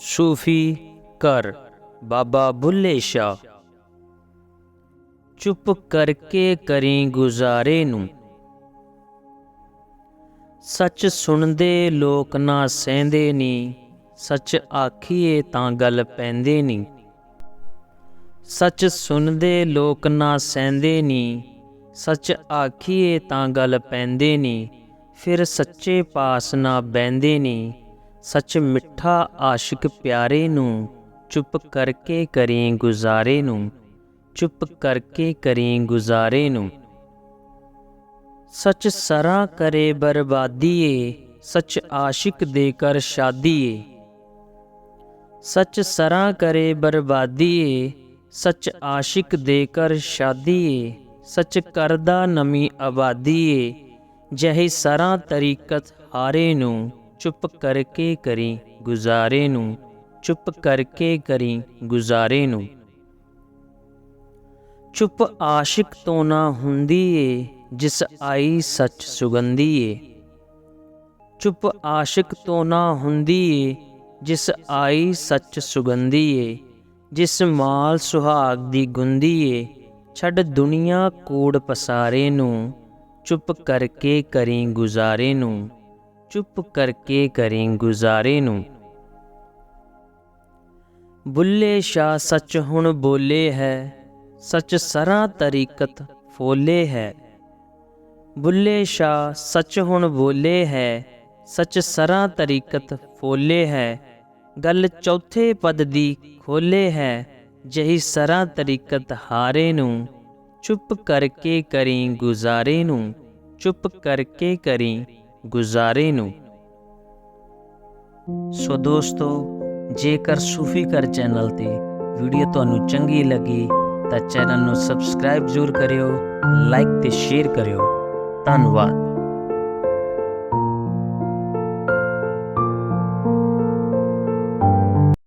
ਸੂਫੀ ਕਰ ਬਾਬਾ ਬੁੱਲੇ ਸ਼ਾਹ। ਚੁੱਪ ਕਰਕੇ ਕਰੀ ਗੁਜ਼ਾਰੇ ਨੂੰ। ਸੱਚ ਸੁਣਦੇ ਲੋਕ ਨਾ ਸਹਿੰਦੇ ਨੀ, ਸੱਚ ਆਖੀਏ ਤਾਂ ਗੱਲ ਪੈਂਦੇ ਨੀ। ਸੱਚ ਸੁਣਦੇ ਲੋਕ ਨਾ ਸਹਿੰਦੇ ਨੀ, ਸੱਚ ਆਖੀਏ ਤਾਂ ਗੱਲ ਪੈਂਦੇ ਨੀ, ਫਿਰ ਸੱਚੇ ਪਾਸ ਨਾ ਬੈੰਦੇ ਨੀ। ਸੱਚ ਮਿੱਠਾ ਆਸ਼ਿਕ ਪਿਆਰੇ ਨੂੰ, ਚੁੱਪ ਕਰਕੇ ਕਰੇ ਗੁਜ਼ਾਰੇ ਨੂੰ, ਚੁੱਪ ਕਰਕੇ ਕਰੀ ਗੁਜ਼ਾਰੇ ਨੂੰ। ਸੱਚ ਸਰਾ ਕਰੇ ਬਰਬਾਦੀਏ, ਸੱਚ ਆਸ਼ਿਕ ਦੇ ਕਰ ਸ਼ਾਦੀਏ। ਸੱਚ ਸਰਾ ਕਰੇ ਬਰਬਾਦੀਏ, ਸੱਚ ਆਸ਼ਿਕ ਦੇ ਕਰ ਸ਼ਾਦੀਏ, ਸੱਚ ਕਰਦਾ ਨਮੀ ਆਬਾਦੀਏ, ਜਹੇ ਸਰਾ ਤਰੀਕਤ ਹਾਰੇ ਨੂੰ ਚੁੱਪ ਕਰਕੇ ਕਰੀ ਗੁਜ਼ਾਰੇ ਨੂੰ, ਚੁੱਪ ਕਰਕੇ ਕਰੀ ਗੁਜ਼ਾਰੇ ਨੂੰ। ਚੁੱਪ ਆਸ਼ਿਕ ਤੋਂ ਨਾ ਹੁੰਦੀ ਏ, ਜਿਸ ਆਈ ਸੱਚ ਸੁਗੰਧੀ ਏ। ਚੁੱਪ ਆਸ਼ਿਕ ਤੋਂ ਨਾ ਹੁੰਦੀ ਏ, ਜਿਸ ਆਈ ਸੱਚ ਸੁਗੰਧੀ ਏ। ਜਿਸ ਮਾਲ ਸੁਹਾਗ ਦੀ ਗੁੰਦੀ ਏ, ਛੱਡ ਦੁਨੀਆ ਕੋੜ ਪਸਾਰੇ ਨੂੰ, ਚੁੱਪ ਕਰਕੇ ਕਰੀ ਗੁਜ਼ਾਰੇ ਨੂੰ। ਚੁੱਪ ਕਰਕੇ ਕਰੀ ਗੁਜ਼ਾਰੇ ਨੂੰ। ਬੁੱਲੇ ਸ਼ਾਹ ਸੱਚ ਹੁਣ ਬੋਲੇ ਹੈ, ਸੱਚ ਸਰਾ ਤਰੀਕਤ ਫੋਲੇ ਹੈ। ਬੁੱਲੇ ਸ਼ਾਹ ਸੱਚ ਹੁਣ ਬੋਲੇ ਹੈ, ਸੱਚ ਸਰਾ ਤਰੀਕਤ ਫੋਲੇ ਹੈ। ਗੱਲ ਚੌਥੇ ਪਦ ਦੀ ਖੋਲੇ ਹੈ, ਜਹੀ ਸਰਾ ਤਰੀਕਤ ਹਾਰੇ ਨੂੰ। ਚੁੱਪ ਕਰਕੇ ਕਰੀ ਗੁਜ਼ਾਰੇ ਨੂੰ, ਚੁੱਪ ਕਰਕੇ ਕਰੀ ਗੁਜ਼ਾਰੇ ਨੂੰ। ਸੋ ਦੋਸਤੋ, ਜੇਕਰ ਸੂਫੀ ਕਰ ਚੈਨਲ ਤੇ ਵੀਡੀਓ ਤੁਹਾਨੂੰ ਚੰਗੀ ਲੱਗੀ, ਤਾਂ ਚੈਨਲ ਨੂੰ ਸਬਸਕ੍ਰਾਈਬ ਜ਼ਰੂਰ ਕਰਿਓ ਲਾਈਕ ਤੇ ਸ਼ੇਅਰ ਕਰਿਓ। ਧੰਨਵਾਦ।